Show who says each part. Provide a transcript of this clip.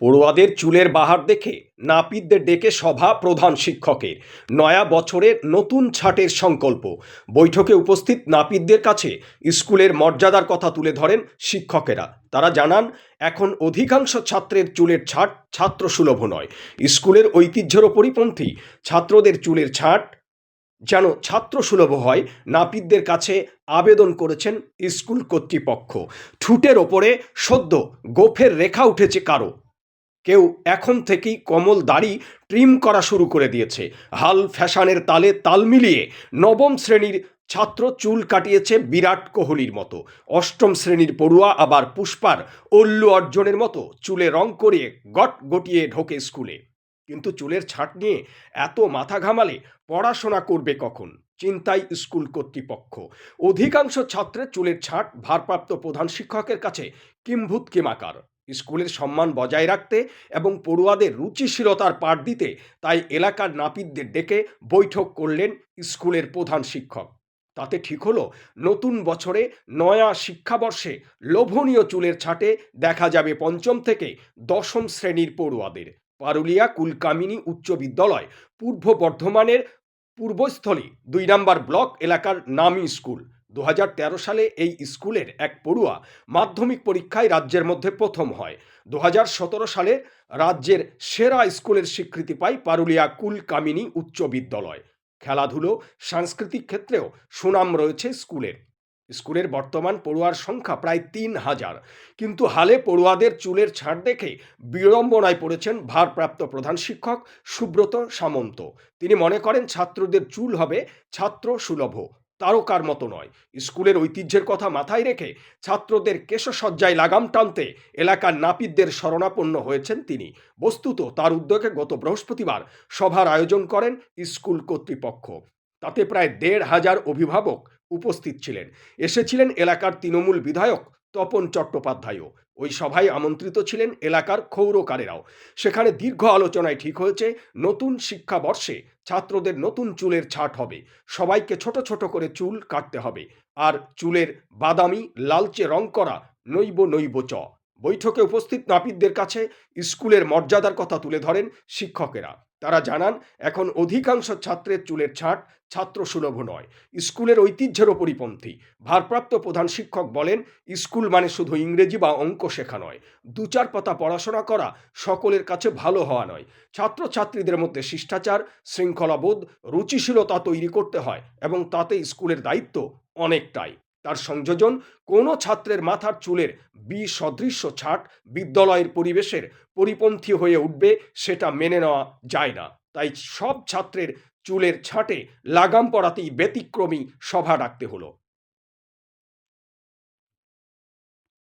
Speaker 1: পড়ুয়াদের চুলের বাহার দেখে নাপিতদের ডেকে সভা প্রধান শিক্ষকের। নয়া বছরের নতুন ছাটের সংকল্প। বৈঠকে উপস্থিত নাপিতদের কাছে স্কুলের মর্যাদার কথা তুলে ধরেন শিক্ষকেরা। তারা জানান, এখন অধিকাংশ ছাত্রের চুলের ছাট ছাত্র সুলভ নয়। স্কুলের ঐতিহ্যের পরিপন্থী ছাত্রদের চুলের ছাট যেন ছাত্র সুলভ হয়, নাপিতদের কাছে আবেদন করেছেন স্কুল কর্তৃপক্ষ। ঠুটের ওপরে সদ্য গোফের রেখা উঠেছে কারও। কেউ এখন থেকেই কমল দাড়ি ট্রিম করা শুরু করে দিয়েছে। হাল ফ্যাশনের তালে তাল মিলিয়ে নবম শ্রেণির ছাত্র চুল কাটিয়েছে বিরাট কোহলির মতো। অষ্টম শ্রেণির পড়ুয়া আবার পুষ্পার অল্লু অর্জনের মতো চুলে রং করিয়ে গট গটিয়ে ঢোকে স্কুলে। কিন্তু চুলের ছাট নিয়ে এত মাথা ঘামালে পড়াশোনা করবে কখন? চিন্তায় স্কুল কর্তৃপক্ষ। অধিকাংশ ছাত্রের চুলের ছাট ভারপ্রাপ্ত প্রধান শিক্ষকের কাছে কিম্ভূত কিমাকার। স্কুলের সম্মান বজায় রাখতে এবং পড়ুয়াদের রুচিশীলতার পাঠ দিতে তাই এলাকার নাপিতদের ডেকে বৈঠক করলেন স্কুলের প্রধান শিক্ষক। তাতে ঠিক হলো, নতুন বছরে নয়া শিক্ষাবর্ষে লোভনীয় চুলের ছাটে দেখা যাবে পঞ্চম থেকে দশম শ্রেণির পড়ুয়াদের। পারুলিয়া কুলকামিনী উচ্চ বিদ্যালয়, পূর্ব বর্ধমানের পূর্বস্থলী, দুই নম্বর ব্লক এলাকার নামি স্কুল। দু হাজার তেরো সালে এই স্কুলের এক পড়ুয়া মাধ্যমিক পরীক্ষায় রাজ্যের মধ্যে প্রথম হয়। দু হাজার সতেরো সালে রাজ্যের সেরা স্কুলের স্বীকৃতি পায় পারুলিয়া কুলকামিনী উচ্চ বিদ্যালয়। খেলাধুলো, সাংস্কৃতিক ক্ষেত্রেও সুনাম রয়েছে স্কুলের। স্কুলের বর্তমান পড়ুয়ার সংখ্যা প্রায় তিন হাজার। কিন্তু হালে পড়ুয়াদের চুলের ছাড় দেখে বিড়ম্বনায় পড়েছেন ভারপ্রাপ্ত প্রধান শিক্ষক সুব্রত সামন্ত। তিনি মনে করেন ছাত্রদের চুল হবে ছাত্র সুলভ তারকার মতো নয়। স্কুলের ঐতিহ্যের কথা মাথায় রেখে ছাত্রদের কেশসজ্জায় লাগাম টানতে এলাকার নাপিতদের শরণাপন্ন হয়েছেন তিনি। বস্তুত তার উদ্যোগে গত বৃহস্পতিবার সভার আয়োজন করেন স্কুল কর্তৃপক্ষ। তাতে প্রায় দেড় হাজার অভিভাবক উপস্থিত ছিলেন। এসেছিলেন এলাকার তৃণমূল বিধায়ক তপন চট্টোপাধ্যায়ও। ওই সভায় আমন্ত্রিত ছিলেন এলাকার ক্ষৌরকারেরাও। সেখানে দীর্ঘ আলোচনায় ঠিক হয়েছে, নতুন শিক্ষাবর্ষে ছাত্রদের নতুন চুলের ছাট হবে। সবাইকে ছোট ছোট করে চুল কাটতে হবে। আর চুলের বাদামি, লালচে রং করা নৈব নৈব চ। বৈঠকে উপস্থিত নাপিতদের কাছে স্কুলের মর্যাদার কথা তুলে ধরেন শিক্ষকেরা। তারা জানান, এখন অধিকাংশ ছাত্রের চুলের ছাট ছাত্র সুলভ নয়, স্কুলের ঐতিহ্যের পরিপন্থী ভারপ্রাপ্ত প্রধান শিক্ষক বলেন, স্কুল মানে শুধু ইংরেজি বা অঙ্ক শেখা নয় দু চার পাতা পড়াশোনা করা সকলের কাছে ভালো হওয়া নয়। ছাত্রছাত্রীদের মধ্যে শিষ্টাচার, শৃঙ্খলাবোধ, রুচিশীলতা তৈরি করতে হয় এবং তাতে স্কুলের দায়িত্ব অনেকটাই। তার সংযোজন কোনো ছাত্রের মাথার চুলের বিসদৃশ্য ছাট বিদ্যালয়ের পরিবেশের পরিপন্থী হয়ে উঠবে সেটা মেনে নেওয়া যায় না। তাই সব ছাত্রের চুলের ছাটে লাগাম পড়াতেই ব্যতিক্রমী সভা ডাকতে হলো।